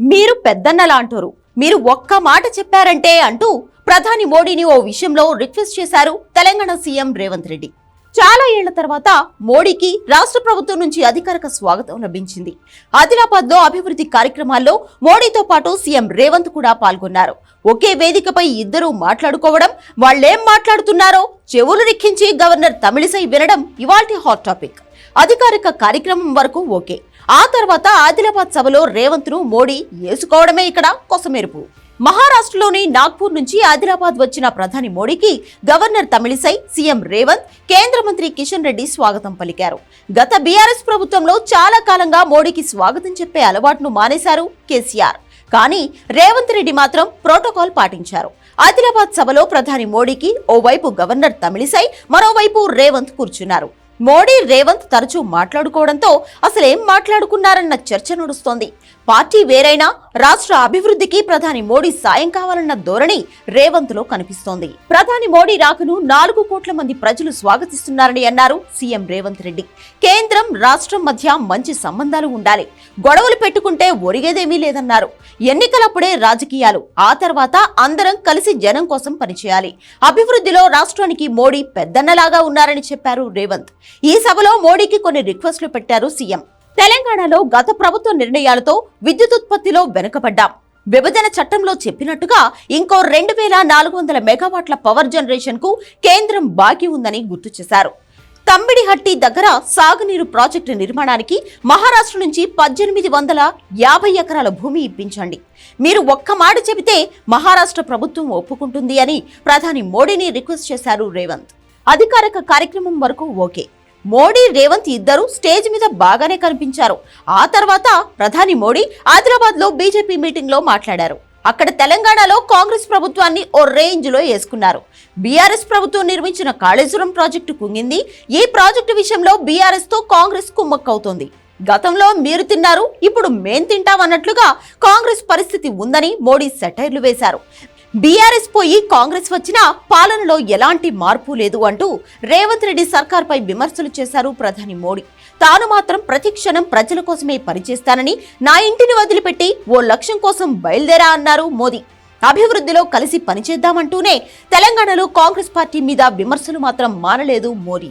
మీరు పెద్దన్నలా అంటారు మీరు ఒక్క మాట చెప్పారంటే అంటూ ప్రధాని మోడీని ఓ విషయంలో రిక్వెస్ట్ చేశారు తెలంగాణ సీఎం రేవంత్ రెడ్డి. చాలా ఏళ్ళ తర్వాత మోడీకి రాష్ట్ర ప్రభుత్వం నుంచి అధికారిక స్వాగతం లభించింది. ఆదిలాబాద్లో అభివృద్ధి కార్యక్రమాల్లో మోడీతో పాటు సీఎం రేవంత్ కూడా పాల్గొన్నారు. ఒకే వేదికపై ఇద్దరూ మాట్లాడుకోవడం వాళ్ళేం మాట్లాడుతున్నారో చెవులు రిక్కించి గవర్నర్ తమిళిసై వినడం ఇవాల్టి హాట్ టాపిక్. అధికారిక కార్యక్రమం వరకు ఓకే. ఆ తర్వాత ఆదిలాబాద్ సభలో రేవంత్ను మోడీ వేసుకోవడమే ఇక్కడ కొసమెరుపు. మహారాష్ట్రలోని నాగ్పూర్ నుంచి ఆదిలాబాద్ వచ్చిన ప్రధాని మోడీకి గవర్నర్ తమిళిసై సీఎం రేవంత్ కేంద్ర మంత్రి కిషన్ రెడ్డి స్వాగతం పలికారు. గత బీఆర్ఎస్ ప్రభుత్వంలో చాలా కాలంగా మోడీకి స్వాగతం చెప్పే అలవాటును మానేశారు కేసీఆర్. కానీ రేవంత్ రెడ్డి మాత్రం ప్రోటోకాల్ పాటించారు. ఆదిలాబాద్ సభలో ప్రధాని మోడీకి ఓవైపు గవర్నర్ తమిళిసై మరోవైపు రేవంత్ కూర్చున్నారు. మోడీ రేవంత్ తరచూ మాట్లాడుకోవడంతో అసలేం మాట్లాడుకున్నారన్న చర్చ నడుస్తోంది. పార్టీ వేరైనా రాష్ట్ర అభివృద్ధికి ప్రధాని మోడీ సాయం కావాలన్న ధోరణి రేవంత్లో కనిపిస్తోంది. ప్రధాని మోడీ రాకను నాలుగు కోట్ల మంది ప్రజలు స్వాగతిస్తున్నారని అన్నారు సీఎం రేవంత్ రెడ్డి. కేంద్రం రాష్ట్రం మధ్య మంచి సంబంధాలు ఉండాలి. గొడవలు పెట్టుకుంటే ఒరిగేదేమీ లేదన్నారు. ఎన్నికలప్పుడే రాజకీయాలు ఆ తర్వాత అందరం కలిసి జనం కోసం పనిచేయాలి. అభివృద్ధిలో రాష్ట్రానికి మోడీ పెద్దన్నలాగా ఉన్నారని చెప్పారు రేవంత్. ఈ సభలో మోడీకి కొన్ని రిక్వెస్ట్లు పెట్టారు సీఎం. తెలంగాణలో గత ప్రభుత్వ నిర్ణయాలతో విద్యుత్ ఉత్పత్తిలో వెనుకబడ్డాం. విభజన చట్టంలో చెప్పినట్టుగా ఇంకో రెండు వేల నాలుగు వందల మెగావాట్ల పవర్ జనరేషన్కు కేంద్రం బాకీ ఉందని గుర్తు చేశారు. తమ్మిడిహట్టి దగ్గర సాగునీరు ప్రాజెక్టు నిర్మాణానికి మహారాష్ట్ర నుంచి పద్దెనిమిది వందల యాభై ఎకరాల భూమి ఇప్పించండి. మీరు ఒక్క మాట చెబితే మహారాష్ట్ర ప్రభుత్వం ఒప్పుకుంటుంది అని ప్రధాని మోడీని రిక్వెస్ట్ చేశారు రేవంత్. అధికారిక కార్యక్రమం వరకు ఓకే. మోడీ రేవంత్ ఇద్దరు స్టేజ్ మీద బాగానే కనిపించారు. ఆ తర్వాత ప్రధాని మోడీ ఆదిలాబాద్లో బీజేపీ మీటింగ్లో మాట్లాడారు. అక్కడ తెలంగాణలో కాంగ్రెస్ ప్రభుత్వాన్ని ఓ రేంజ్లో వేసుకున్నారు. బీఆర్ఎస్ ప్రభుత్వం నిర్మించిన కాళేశ్వరం ప్రాజెక్టు కుంగింది. ఈ ప్రాజెక్టు విషయంలో బీఆర్ఎస్తో కాంగ్రెస్ కుమ్మక్కవుతోంది. గతంలో మీరు తిన్నారు ఇప్పుడు మేం తింటాం అన్నట్లుగా కాంగ్రెస్ పరిస్థితి ఉందని మోడీ సెటైర్లు వేశారు. బీఆర్ఎస్ పోయి కాంగ్రెస్ వచ్చినా పాలనలో ఎలాంటి మార్పు లేదు అంటూ రేవంత్ రెడ్డి సర్కార్పై విమర్శలు చేశారు ప్రధాని మోడీ. తాను మాత్రం ప్రతిక్షణం ప్రజల కోసమే పనిచేస్తానని నా ఇంటిని వదిలిపెట్టి ఓ లక్ష్యం కోసం బయలుదేరా అన్నారు మోదీ. అభివృద్ధిలో కలిసి పనిచేద్దామంటూనే తెలంగాణలో కాంగ్రెస్ పార్టీ మీద విమర్శలు మాత్రం మానలేదు మోడీ